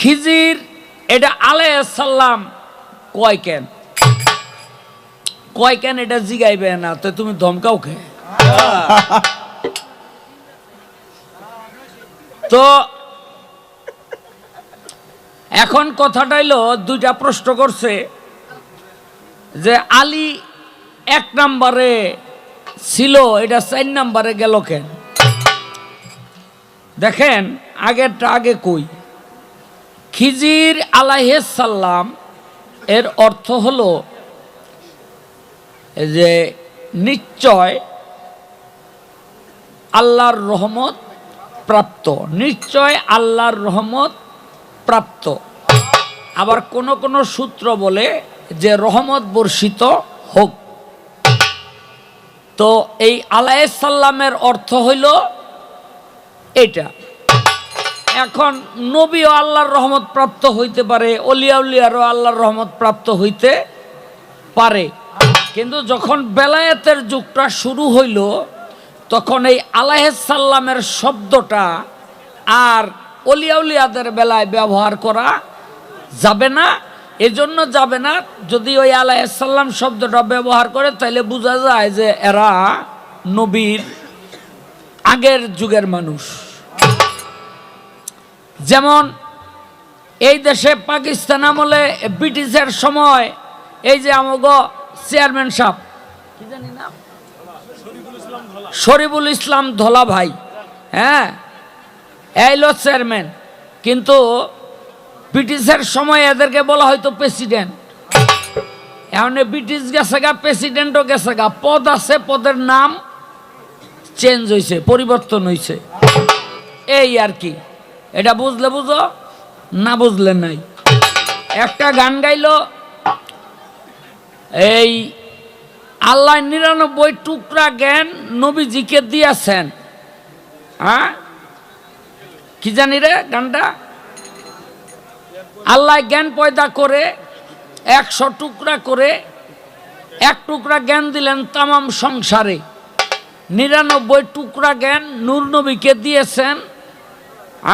খিজির, এটা আলাইসাল্লাম কয় কেন? কয় কেন এটা জিগাইবে না? তো তুমি ধমকাও খে তো এখন কথাটা হইল, দুইটা প্রশ্ন করছে, যে আলী এক নম্বরে ছিল, এটা চার নম্বরে গেল কেন? দেখেন, আগেরটা আগে কই? খিজির আলাইসাল্লাম এর অর্থ হল যে নিশ্চয় আল্লাহর রহমত প্রাপ্ত, নিশ্চয় আল্লাহর রহমত প্রাপ্ত। আবার কোন কোন সূত্র বলে যে রহমত বর্ষিত হোক। তো এই আলাইসাল্লামের অর্থ হইল এটা। এখন নবীও আল্লাহর রহমত প্রাপ্ত হইতে পারে অলিয়া উলিয়ারও আল্লাহর রহমত প্রাপ্ত হইতে পারে। কিন্তু যখন বেলায়েতের যুগটা শুরু হইল, তখন এই আলাইসাল্লামের শব্দটা আর অলিয়াউলিয়াদের বেলায় ব্যবহার করা যাবে না। এজন্য যাবে না। যদি ওই আলাইসাল্লাম শব্দটা ব্যবহার করে তাহলে বোঝা যায় যে এরা নবীর আগের যুগের মানুষ। যেমন, এই দেশে পাকিস্তান আমলে ব্রিটিশের সময়, এই যে আমগ চেয়ারম্যান সাহেব, কি জানি নাম? শরীফুল ইসলাম ধলা ভাই হ্যাঁ? এইল চেয়ারম্যান। কিন্তু ব্রিটিশের সময় এদেরকে বলা হয়তো প্রেসিডেন্ট। এখন এ ব্রিটিশ গেছে গা, প্রেসিডেন্টও গেছে গা। পদ আছে, পদের নাম চেঞ্জ হয়েছে পরিবর্তন হয়েছে এই আর কি। এটা বুঝলে বুঝো? না বুঝলে নাই। একটা গান গাইলো, এই আল্লাহ নিরানব্বই টুকরা জ্ঞান নবীজিকে দিয়েছেন। হ্যাঁ? কি জানি রে গানটা? আল্লাহ জ্ঞান পয়দা করে, একশো টুকরা করে, এক টুকরা জ্ঞান দিলেন তামাম সংসারে। নিরানব্বই টুকরা জ্ঞান নূর নবীকে দিয়েছেন।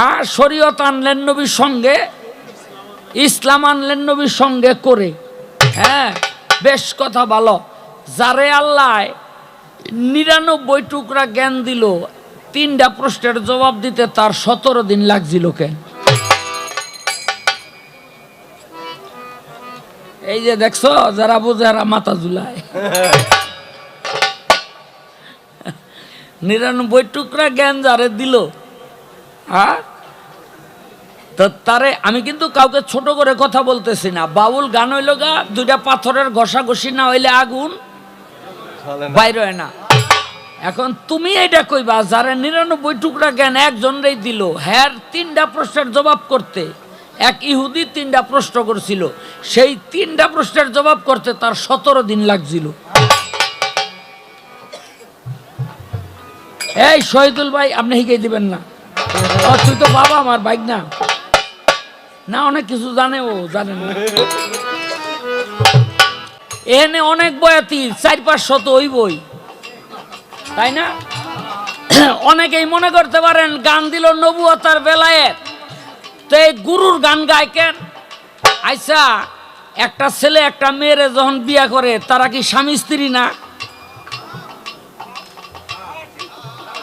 আর শরীয়ত আনলেন নবীর সঙ্গে, ইসলাম আনলেন নবীর সঙ্গে করে। হ্যাঁ বেশ কথা ভালো যারে আল্লাহ নিরানব্বই টুকরা জ্ঞান দিল, তিনটা প্রশ্নের জবাব দিতে তার সতেরো দিন লাগছিল কেন? এই যে দেখছ, যারা বুঝে এরা মাথা ঝুলায়। নিরানব্বই টুকরা জ্ঞান যারে দিল হ্যাঁ? তারে আমি কিন্তু কাউকে ছোট করে কথা বলতেছি না। বাউল গান হইল গা দুইটা পাথরের ঘষাঘষি না হইলে আগুন বাইর হয় না। এখন তুমি এটা কইবা যারা নিরানব্বই টুকরা জ্ঞান একজনরেই দিল হ্যার তিনটা প্রশ্নের জবাব করতে এক ইহুদি তিনটা প্রশ্ন করছিল সেই তিনটা প্রশ্নের জবাব করতে তার সতেরো দিন লাগছিল। এই শহীদুল ভাই আপনি হিকে দিবেন না। তুই তো বাবা আমার বাইক না না অনেক কিছু জানে ও, জানে না। এনে অনেক বয়াতি চার, পাঁচ শত ওই বই তাই না? অনেকেই মনে করতে পারেন, গান দিল নবুয়তার বেলায়। তো এই গুরুর গান গায় কেন? আইসা, একটা ছেলে, একটা মেয়েরে যখন বিয়া করে, তারা কি স্বামী, স্ত্রী না?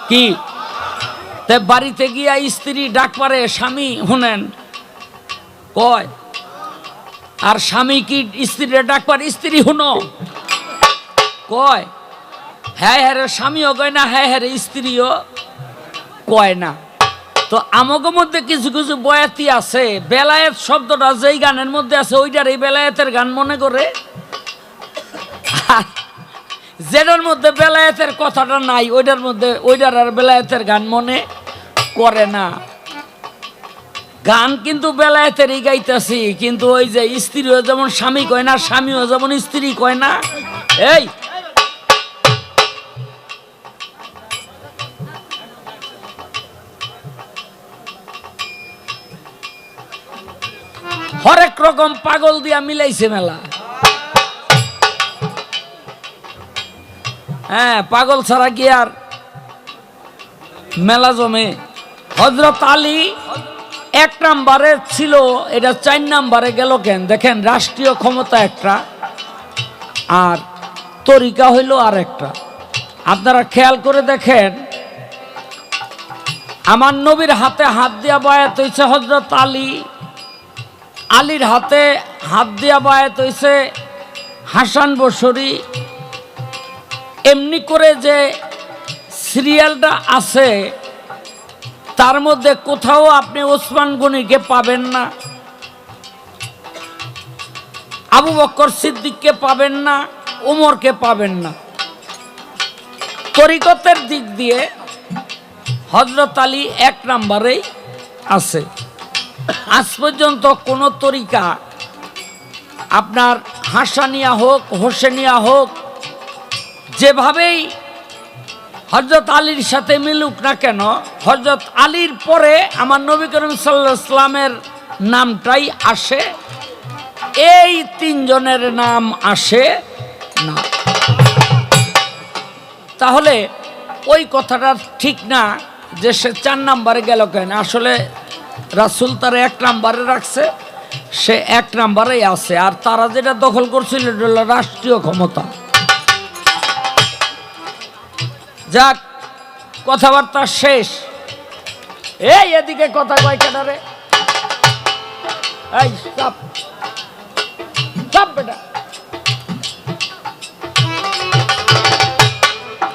কি? তে বাড়িতে গিয়া স্ত্রী ডাক পারে স্বামী শুনেন কয়, আর স্বামী কি স্ত্রীরে ডাক পারে স্ত্রী শুনো কয় হ্যাঁ হ্যাঁ রে স্বামীও কয় না হ্যাঁ হ্যাঁ রে স্ত্রীও কয় না। তো আমাকে মধ্যে কিছু কিছু বয়াতি আছে। বেলায়েত শব্দটা যেই গানের মধ্যে আছে, ওইটার এই বেলায়েতের গান মনে করে? যেটার মধ্যে বেলায়েতের কথাটা নাই, ওইটার মধ্যে, ওইটার আর বেলায়েতের গান মনে? করে না। গান কিন্তু বেলায়েতেরই গাইতেছি, কিন্তু ওই যে স্ত্রীও যেমন স্বামী কয় না, স্বামীও যেমন স্ত্রী কয় না। এই! হরেক রকম পাগল দিয়া মিলাইছে মেলা। হ্যাঁ পাগল ছাড়া কি আর মেলা জমে? হজরত আলী এক নাম্বারে ছিল, এটা চার নাম্বারে গেল কেন? দেখেন, রাষ্ট্রীয় ক্ষমতা একটা, আর তরিকা হইল আর একটা আপনারা খেয়াল করে দেখেন, আমার নবীর হাতে হাত দিয়া বায়াত হয়েছে হজরত আলী, আলীর হাতে হাত দিয়া বায়াত হয়েছে হাসান বসরি। এমনি করে যে সিরিয়ালটা আছে তার মধ্যে কোথাও আপনি ওসমান গনিকে পাবেন না। আবু বক্কর সিদ্দিককে পাবেন না, উমরকে পাবেন না। তরিকতের দিক দিয়ে হজরত আলী এক নাম্বারেই আছে। আজ পর্যন্ত কোনো তরিকা আপনার হাসানিয়া হোক, হোসেনিয়া হোক, যেভাবেই হজরত আলীর সাথে মিলুক না কেন? হজরত আলীর পরে আমার নবী করিম সাল্লাহ ইসলামের নামটাই আসে। এই তিনজনের নাম আসে না। তাহলে ওই কথাটা ঠিক না যে সে চার নাম্বারে গেল কেন? আসলে রাসুল তার এক নাম্বারে রাখছে, সে এক নাম্বারেই আছে। আর তারা যেটা দখল করছিল রাষ্ট্রীয় ক্ষমতা। যাক কথাবার্তা শেষ। এই এদিকে কথা কয় কেনারে এই চাপ। চাপ বেটা।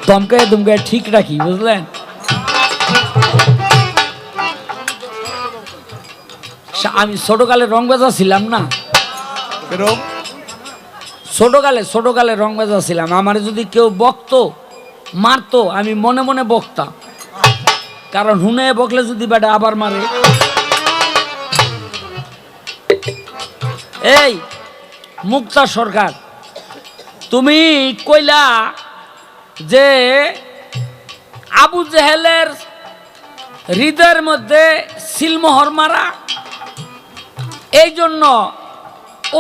দমকে দমকে ঠিক রাখি বুঝলেন? আমি ছোটকালে রং বেজা ছিলাম না। ছোটকালে ছোটকালে রং বেজা ছিলাম। আমার যদি কেউ বকতো মারতো আমি মনে মনে বকতাম কারণ হুনে বকলে যদি বেটা আবার মারে। এই, মুক্তা সরকার, তুমি কইলা যে আবু জেহেলের হৃদয়ের মধ্যে সিলমোহর মারা, এই জন্য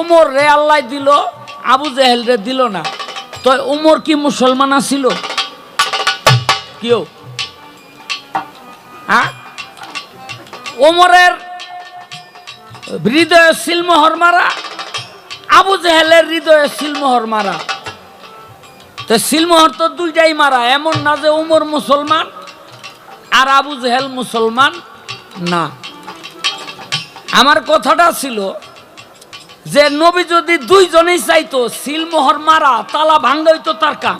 উমর রে আল্লাহ দিল, আবু জেহেল রে দিল না। তো উমর কি মুসলমান ছিল কেউ? হ্যাঁ? ওমরের হৃদয়ে মারা, আবু জেহেলের হৃদয়ে মারা। তো তো দুইটাই মারা, এমন না যে উমর মুসলমান আর আবু জেহেল মুসলমান না। আমার কথাটা ছিল যে নবী যদি দুইজনেই চাইতো সিলমোহর মারা, তালা ভাঙ্গাইতো তার কাম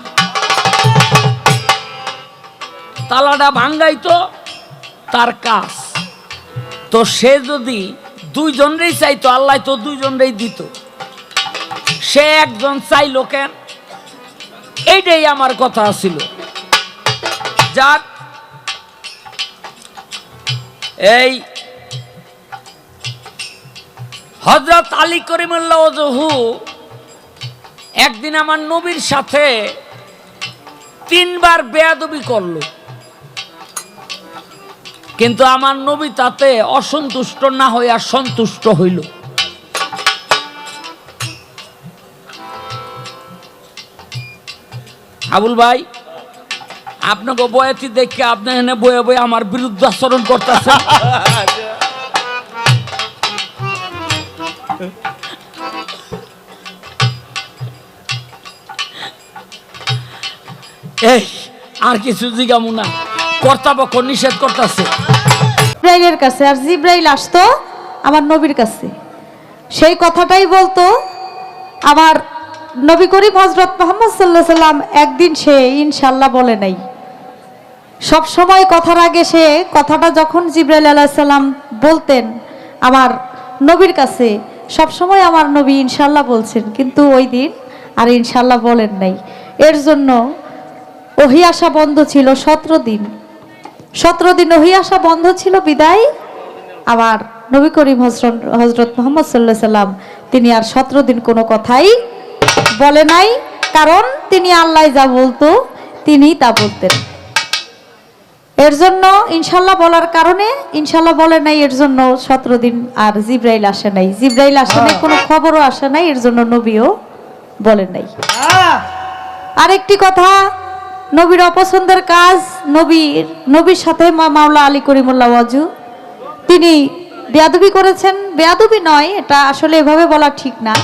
তালাটা ভাঙ্গাইতো তার কাজ। তো সে যদি দুইজনরেই চাইতো, আল্লাহ তো দুইজনরেই দিত। সে একজন চাইলো কেন? এইটাই আমার কথা ছিল। যাক, এই হজরত আলী করিমুল্লাহ ওজহু একদিন আমার নবীর সাথে তিনবার বেয়াদবি করল। কিন্তু আমার নবী তাতে অসন্তুষ্ট না হইয়া সন্তুষ্ট হইল। আবুল ভাই, আপনাকে বয়াতি দেখে আপনি এনে বয়ে বয়ে আমার বিরুদ্ধে আচরণ করতেছে এই, আর কিছু জিগামু কর্তাপক্ষ নিষেধ করতেছে। জিব্রাইলের কাছে, আর জিব্রাইল আসতো আমার নবীর কাছে। সেই কথাটাই বলতো আমার নবী করিম হজরত মোহাম্মদ সাল্লাহ সাল্লাম একদিন সে ইনশাল্লাহ বলে নাই। সব সময় কথার আগে সে কথাটা যখন জিব্রাইল আলাহ সাল্লাম বলতেন আমার নবীর কাছে, সব সময় আমার নবী ইনশাল্লাহ বলছেন, কিন্তু ওই দিন আর ইনশাল্লাহ বলেন নাই। এর জন্য ওহি আসা বন্ধ ছিল সতেরো দিন। সতেরো দিন ওহি আসা বন্ধ ছিল বিদায়। আবার নবী করিম হজরত হজরত মোহাম্মদ সাল্লাহ সাল্লাম তিনি আর সতেরো দিন কোনো কথাই বলে নাই কারণ তিনি আল্লাহ যা বলতো তিনি তা বলতেন। এর জন্য ইনশাল্লাহ বলার কারণে ইনশাল্লাহ বলে নাই এর জন্য সতেরো দিন আর জিব্রাইল আসে নাই। জিব্রাইল আসে নাই কোনো খবরও আসে নাই এর জন্য নবীও বলেন নাই। আরেকটি কথা নবীর অপছন্দের কাজ, নবীর নবীর সাথে মা মাওলা আলী করিমুল্লাহ ওয়াজু। তিনি বেয়াদবি করেছেন। বেয়াদবি নয়, এটা আসলে এভাবে বলা ঠিক না।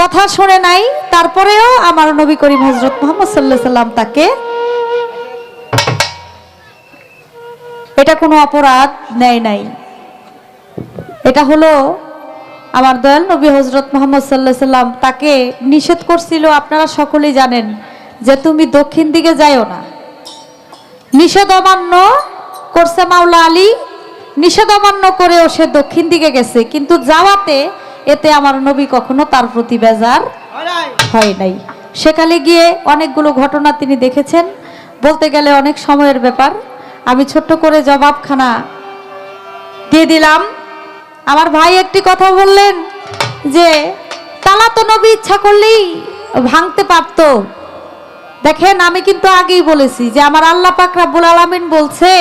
কথা শুনে নাই, তারপরেও আমার নবী করিম হজরত মোহাম্মদ সাল্লাহ সাল্লাম তাকে এটা কোনো অপরাধ নেয় নাই। এটা হলো আমার দয়াল নবী হজরত মোহাম্মদ সাল্লাহ সাল্লাম তাকে নিষেধ করছিল, আপনারা সকলেই জানেন। যে তুমি দক্ষিণ দিকে যাইও না। নিষেধ অমান্য করছে মাওলা আলী নিষেধ অমান্য করেও সে দক্ষিণ দিকে গেছে কিন্তু যাওয়াতে এতে আমার নবী কখনো তার প্রতি বেজার হয় নাই। সেকালে গিয়ে অনেকগুলো ঘটনা তিনি দেখেছেন। বলতে গেলে অনেক সময়ের ব্যাপার। আমি ছোট্ট করে জবাবখানা দিয়ে দিলাম। আমার ভাই একটি কথা বললেন যে তালা তো নবী ইচ্ছা করলেই ভাঙতে পারতো। দেখেন, আমি কিন্তু আগেই বলেছি যে আমার আল্লাহ পাক রাব্বুল আলামিন বলছে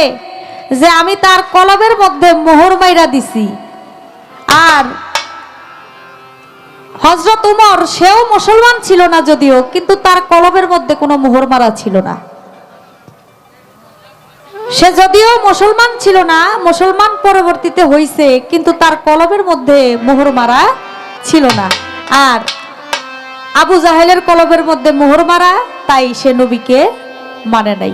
যে আমি তার কলবের মধ্যে মোহর মাইরা দিছি। আর হজরত উমর, সেও মুসলমান ছিল না যদিও, কিন্তু তার কলবের মধ্যে কোনো মোহর মারা ছিল না। সে যদিও মুসলমান ছিল না, মুসলমান পরবর্তীতে হইছে, কিন্তু তার কলবের মধ্যে মোহর মারা ছিল না। আর আবু জাহেলের কলবের মধ্যে মোহর মারা তাই সে নবীকে মানে নাই।